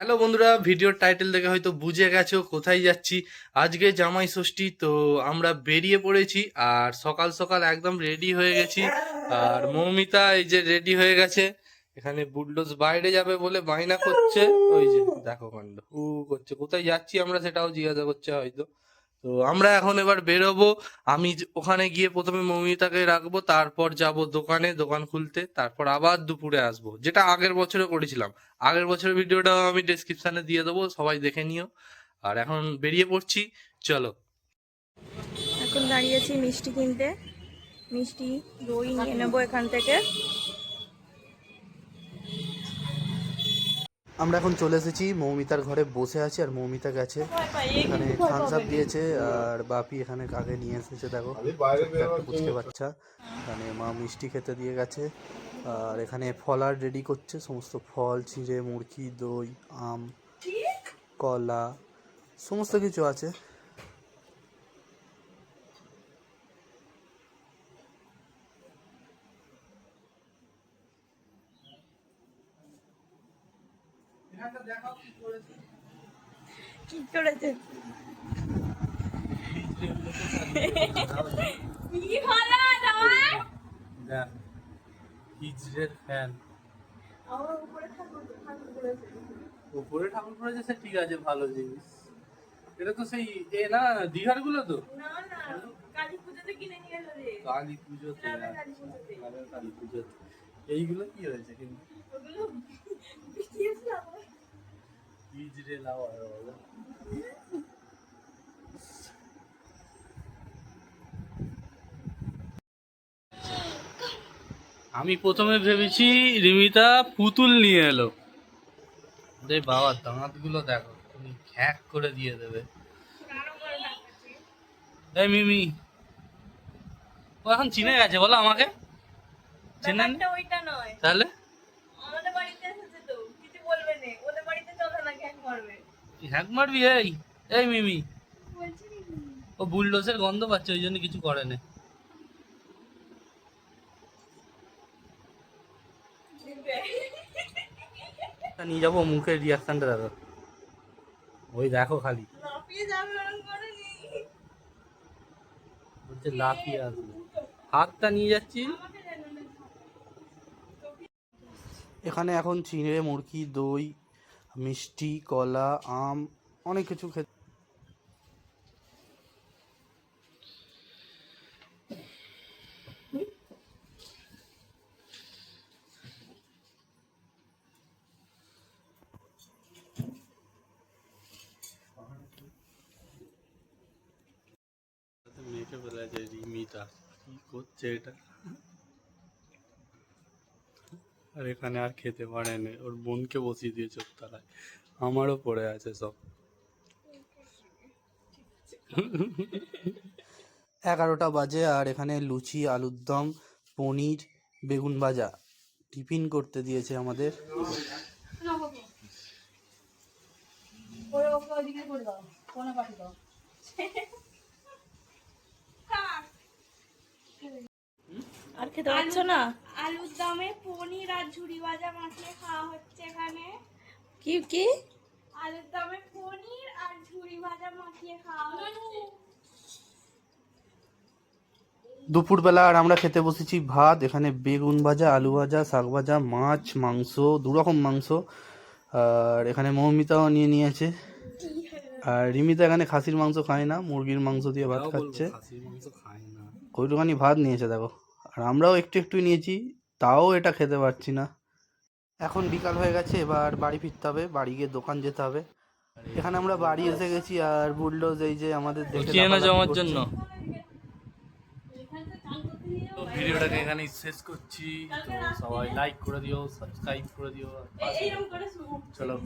Hello বন্ধুরা, ভিডিওর title দেখে হয়তো বুঝে গেছো কোথায় যাচ্ছি। আজকে জামাই ষষ্ঠী, তো আমরা বেরিয়ে পড়েছি আর সকাল সকাল একদম রেডি হয়ে গেছি। আর মৌমিতা এই যে রেডি হয়ে গেছে। এখানে বুলডোজ বাইরে যাবে বলে বায়না করছে। ওই যে দেখো কাণ্ড উ করছে। কোথায় যাচ্ছি আমরা সেটাও জিজ্ঞাসা করছে হয়তো। তো আমরা এখন এবার বেরোবো। আমি ওখানে গিয়ে প্রথমে মৌমিতাকে রাখব, তারপর যাব দোকানে, দোকান খুলতে, তারপর আবার দুপুরে আসব। যেটা আগের বছরে করেছিলাম। আগের বছরের ভিডিওটাও আমি ডেসক্রিপশনে দিয়ে দেবো, সবাই দেখে নিও। আর এখন বেরিয়ে পড়ছি, চলো। এখন দাঁড়িয়েছি মিষ্টি কিনতে। মিষ্টি দই নিয়ে নেব এখান থেকে। আমরা এখন চলে এসেছি মৌমিতার ঘরে বসে আছি আর মৌমিতা গেছে। এখানে থামস আপ দিয়েছে আর বাপি এখানে কাকে নিয়ে এসেছে দেখো। একটা পুচকে বাচ্চা। এখানে মা মিষ্টি খেতে দিয়ে গেছে। আর এখানে ফল আর রেডি করছে সমস্ত ফল ছিঁড়ে মুরগি দই আম কলা সমস্ত কিছু আছে। কি করেছে। কি হলো তোমার? হিজড়ের ফ্যান। আমার উপরে ঠাকুর ঠাকুর করেছে। উপরে ঠাকুর করেছে সে ঠিক আছে ভালো জিনিস। এটা তো সেই এ না দীঘারগুলো তো? না না কালী পুজোতে কিনে নিয়ে এলো রে। কালী পুজোতে কালী পুজোতে। কালী পুজোতে। এইগুলো কি হয়েছে কিন্তু? ওগুলো বিকিয়েছিলাম আমি প্রথমে ভেবেছি রিমিতা পুতুল নিয়ে এলো। রে বাবা দাঁতগুলো দেখো তুমি খ্যাক করে দিয়ে দেবে। এই মিমি। ও এখন চিনে গেছে বলো আমাকে। চেনে নি? ওইটা নয়। তাহলে আমাদের বাড়িতে এসেছে তো কিছু বলবে না ওদের বাড়িতে চলে না গ্যাং করবে হ্যাক মারবি? এই এই মিমি। ও বুলডোসের গন্ধ পাচ্ছে ওই জন্য কিছু করে না। নিয়ে যাব মুখের রিয়াকশনটা দেখো ওই দেখো খালি। লাফিয়ে যাবে ওরকম করে নি। বলছে লাফিয়ে আসবে। হাতটা নিয়ে যাচ্ছি এখানে এখন চিঁড়ে মুরগি দই মিষ্টি কলা আম অনেক কিছু খেতে মেয়েকে বলা যায় রিমিতা কি করছে এটা আর এখানে আর খেতে পারে না ওর বোনকে বসিয়ে দিয়ে ওর তলায়। আমারও পড়ে আছে সব। এগারোটা বাজে আর এখানে লুচি আলুর দম পনির বেগুন ভাজা। টিফিন করতে দিয়েছে আমাদের। আর খেতে পারছ না? আলুর দমে পনির আর ঝুড়ি ভাজা মাখিয়ে খাওয়া হচ্ছে এখানে। কি কি? আলুর দমে পনির আর ঝুড়ি ভাজা মাখিয়ে খাওয়া হচ্ছে। দুপুরবেলা আর আমরা খেতে বসেছি ভাত এখানে বেগুন ভাজা আলু ভাজা শাক ভাজা মাছ মাংস দু রকম মাংস। আর এখানে মৌমিতাও নিয়ে নিয়েছে। আর রিমিতা এখানে খাসির মাংস খায় না মুরগির মাংস দিয়ে ভাত খাচ্ছে। খাসির মাংস খায় না। ওইটুখানি ভাত নিয়েছে দেখো। আর আমরাও একটু একটু নিয়েছি তাও এটা খেতে পারছি না। এখন বিকাল হয়ে গেছে এবার বাড়ি ফিরতে হবে বাড়ি গিয়ে দোকান যেতে হবে। এখানে আমরা বাড়ি এসে গেছি আর বুলডোজ এই যে আমাদের দেখে জমার জন্য। তো ভিডিওটাকে এখানেই শেষ করছি। তো সবাই লাইক করে দিও সাবস্ক্রাইব করে দিও আর চলো।